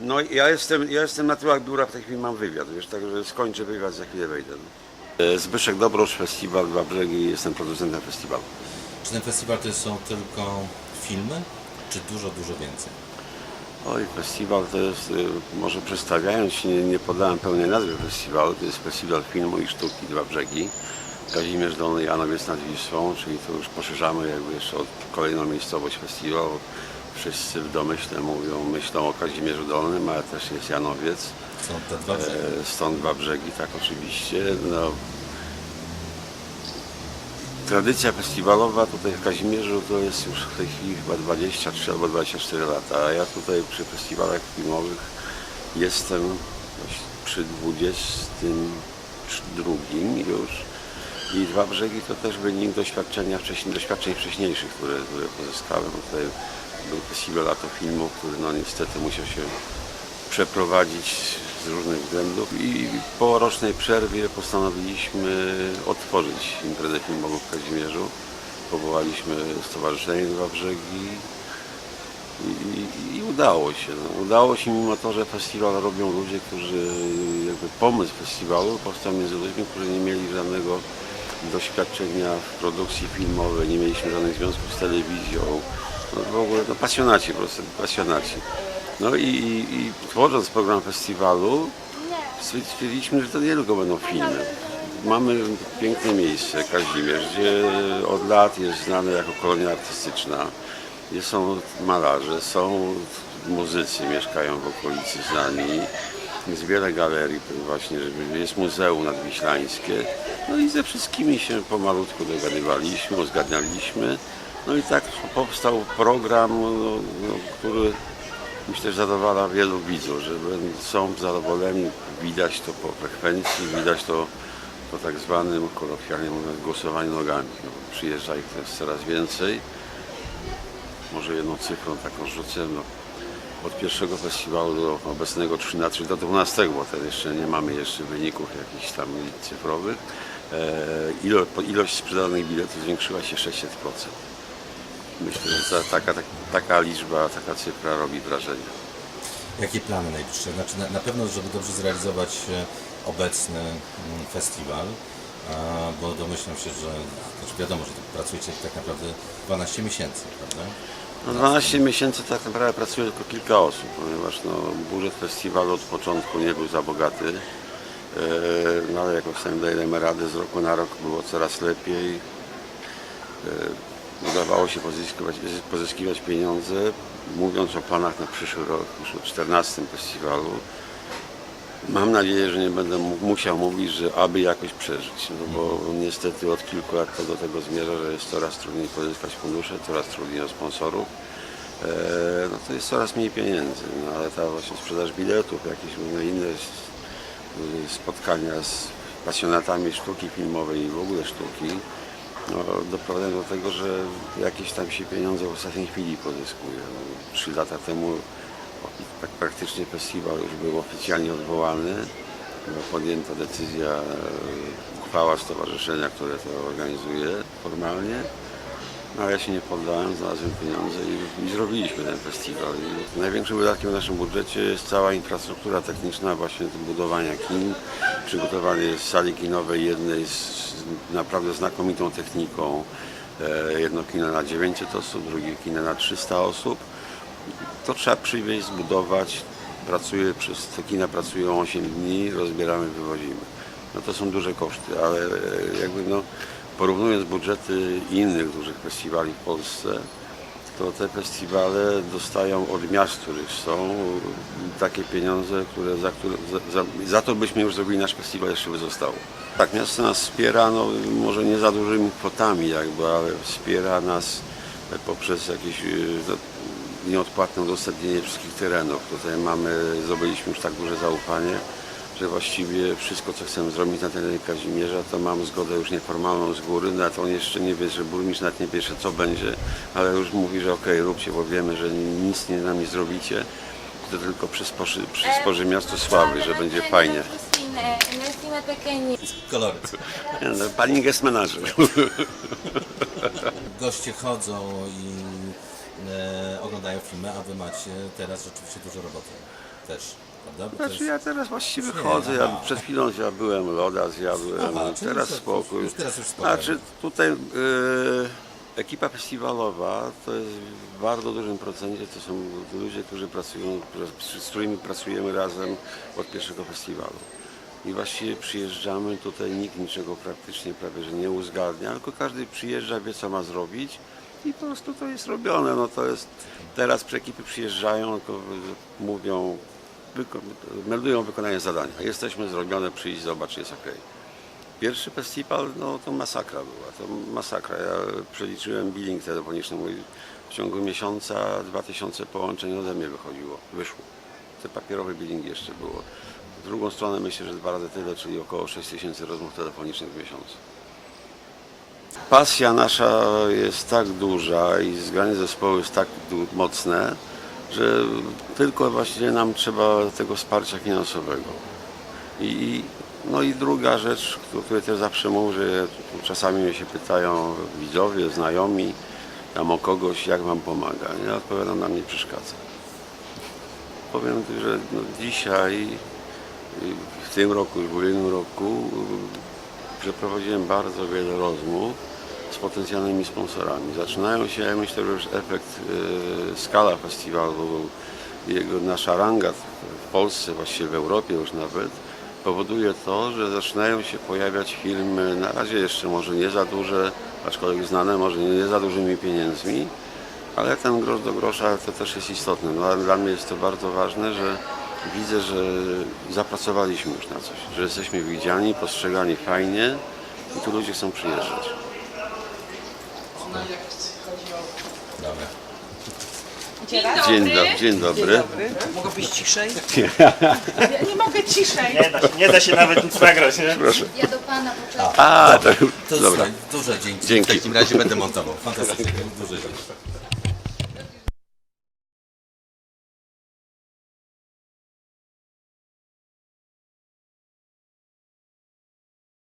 No i ja jestem, ja jestem na tyłach biura, w tej chwili mam wywiad, wiesz, także skończę wywiad, za chwilę wejdę. No. E, Zbyszek Dobrosz, Festiwal Dwa Brzegi, jestem producentem festiwalu. Czy ten festiwal to są tylko filmy, czy dużo, dużo więcej? Oj, festiwal to jest, y, może przedstawiając się, nie, nie podałem pełnej nazwy festiwalu, to jest Festiwal Filmu i Sztuki Dwa Brzegi. Kazimierz Dolny Janowiec nad Wisłą, czyli to już poszerzamy jakby jeszcze od kolejną miejscowość festiwalu. Wszyscy w domyśle mówią, myślą o Kazimierzu Dolnym, ale też jest Janowiec. Są te dwa brzegi. E, Stąd dwa brzegi, tak oczywiście. No, tradycja festiwalowa tutaj w Kazimierzu to jest już w tej chwili chyba 23 albo 24 lata, a ja tutaj przy festiwalach filmowych jestem przy 22 już. I dwa brzegi to też wynik doświadczenia wcześniej, doświadczeń wcześniejszych, które, które pozyskałem. Tutaj był festiwal Lato Filmu, który no niestety musiał się przeprowadzić z różnych względów i po rocznej przerwie postanowiliśmy otworzyć imprezę filmową w Kazimierzu. Powołaliśmy Stowarzyszenie Dwa Brzegi i, i, i udało się. No, udało się mimo to, że festiwal robią ludzie, którzy jakby pomysł festiwalu powstał między ludźmi, którzy nie mieli żadnego doświadczenia w produkcji filmowej, nie mieliśmy żadnych związków z telewizją. No, w ogóle no, pasjonaci po prostu, pasjonaci. No i, i, i tworząc program festiwalu stwierdziliśmy, że to nie tylko będą filmy. Mamy piękne miejsce, Kazimierz, gdzie od lat jest znane jako kolonia artystyczna. Gdzie są malarze, są muzycy, mieszkają w okolicy z nami. Jest wiele galerii właśnie, jest muzeum nadwiślańskie. No i ze wszystkimi się pomalutku dogadywaliśmy, uzgadnialiśmy. No i tak powstał program, no, no, który myślę, zadowala wielu widzów, że są zadowoleni, widać to po frekwencji, widać to po tak zwanym, kolokwialnie mówiąc, głosowaniu nogami. No, przyjeżdża ich teraz coraz więcej. Może jedną cyfrą taką rzucę, no, od pierwszego festiwalu do obecnego 13 do 12, bo teraz jeszcze nie mamy jeszcze wyników jakichś tam cyfrowych. E, ilo, ilość sprzedanych biletów zwiększyła się 600%. Myślę, że ta, taka, tak, taka liczba, taka cyfra robi wrażenie. Jakie plany najbliższe? Znaczy na, na pewno, żeby dobrze zrealizować e, obecny mm, festiwal, bo domyślam się, że znaczy wiadomo, że pracujecie tak naprawdę 12 miesięcy, prawda? No 12 miesięcy tak naprawdę pracuje tylko kilka osób, ponieważ no, budżet festiwalu od początku nie był za bogaty. E, No ale jak ostatnio dajemy radę, z roku na rok było coraz lepiej. E, Udawało się pozyskiwać, pozyskiwać pieniądze. Mówiąc o planach na przyszły rok, już o 14 festiwalu, Mam nadzieję, że nie będę musiał mówić, że aby jakoś przeżyć, no bo niestety od kilku lat to do tego zmierza, że jest coraz trudniej pozyskać fundusze, coraz trudniej o sponsorów. E, no to jest coraz mniej pieniędzy, no ale ta właśnie sprzedaż biletów, jakieś inne spotkania z pasjonatami sztuki filmowej i w ogóle sztuki, no, doprowadzają do tego, że jakieś tam się pieniądze w ostatniej chwili pozyskuje. No, Trzy lata temu tak praktycznie festiwal już był oficjalnie odwołany. Była podjęta decyzja, e, uchwała stowarzyszenia, które to organizuje formalnie. Ale ja się nie poddałem, znalazłem pieniądze i, i zrobiliśmy ten festiwal. I największym wydatkiem w naszym budżecie jest cała infrastruktura techniczna właśnie do budowania kin, przygotowanie sali kinowej jednej z z naprawdę znakomitą techniką. E, Jedno kino na 900 osób, drugie kino na 300 osób to trzeba przywieźć, zbudować. Pracuje przez te kina pracują 8 dni, rozbieramy, wywozimy. No to są duże koszty, ale e, jakby no, porównując budżety innych dużych festiwali w Polsce, to te festiwale dostają od miast, których są, takie pieniądze, które za, które, za, za, to byśmy już zrobili nasz festiwal, jeszcze by zostało. Tak, miasto nas wspiera, no, może nie za dużymi kwotami jakby, ale wspiera nas poprzez jakieś y, nieodpłatne udostępnienie wszystkich terenów. Tutaj mamy, zdobyliśmy już tak duże zaufanie, że właściwie wszystko, co chcemy zrobić na terenie Kazimierza, to mam zgodę już nieformalną z góry, nawet on jeszcze nie wie, że burmistrz nawet nie wie jeszcze co będzie, ale już mówi, że okej, róbcie, bo wiemy, że nic nie nam nie zrobicie, to tylko przysporzy, przysporzy miasto sławy, że będzie fajnie. Koloryt. No, Pani jest menadżer. Goście chodzą i e, oglądają filmy, a wy macie teraz rzeczywiście dużo roboty. też, prawda? Bo to Znaczy jest- ja teraz właściwie Nie, wychodzę, ja aha. przed chwilą zjadłem loda, zjadłem, Aha, czyli teraz już- spokój. już teraz już. Znaczy tutaj e, ekipa festiwalowa to jest w bardzo dużym procencie, to są ludzie, którzy pracują, z którymi pracujemy razem od pierwszego festiwalu. I właściwie przyjeżdżamy, tutaj nikt niczego praktycznie prawie że nie uzgadnia, tylko każdy przyjeżdża, wie co ma zrobić i po prostu to jest robione. No to jest, teraz przy ekipy przyjeżdżają, tylko mówią, meldują wykonanie zadania. Jesteśmy zrobione, przyjść, zobacz, jest ok. Pierwszy festiwal, no to masakra była, to masakra. Ja przeliczyłem billing telefoniczny mój. W ciągu miesiąca 2000 połączeń ode mnie wychodziło, wyszło. Te papierowe billing jeszcze było. W drugą stronę myślę, że dwa razy tyle, czyli około 6000 rozmów telefonicznych w miesiącu. Pasja nasza jest tak duża i zgranie zespołu jest tak mocne, że tylko właściwie nam trzeba tego wsparcia finansowego. I, no i druga rzecz, o której też zawsze mówię, czasami mnie się pytają widzowie, znajomi, tam o kogoś, jak wam pomaga. Ja odpowiadam, nam nie przeszkadza. Powiem że no dzisiaj, w tym roku, w ubiegłym roku, przeprowadziłem bardzo wiele rozmów z potencjalnymi sponsorami. Zaczynają się, myślę, że już efekt, y, skala festiwalu, jego nasza ranga w Polsce, właściwie w Europie już nawet, powoduje to, że zaczynają się pojawiać filmy, na razie jeszcze może nie za duże, aczkolwiek znane, może nie za dużymi pieniędzmi, ale ten grosz do grosza to też jest istotne. Dla, dla mnie jest to bardzo ważne, że widzę, że zapracowaliśmy już na coś, że jesteśmy widziani, postrzegani fajnie i tu ludzie chcą przyjeżdżać. Dzień Dzień, dobry. do, dzień dobry. Mogę być ciszej? Ja nie mogę ciszej. Nie da, się, nie da się nawet nic nagrać, nie? Proszę. Ja do pana poczekam. A, to, To dobra. słuchaj, duże dzięki. Dzięki. W takim razie będę montował. Fantastycznie, duże dzięki.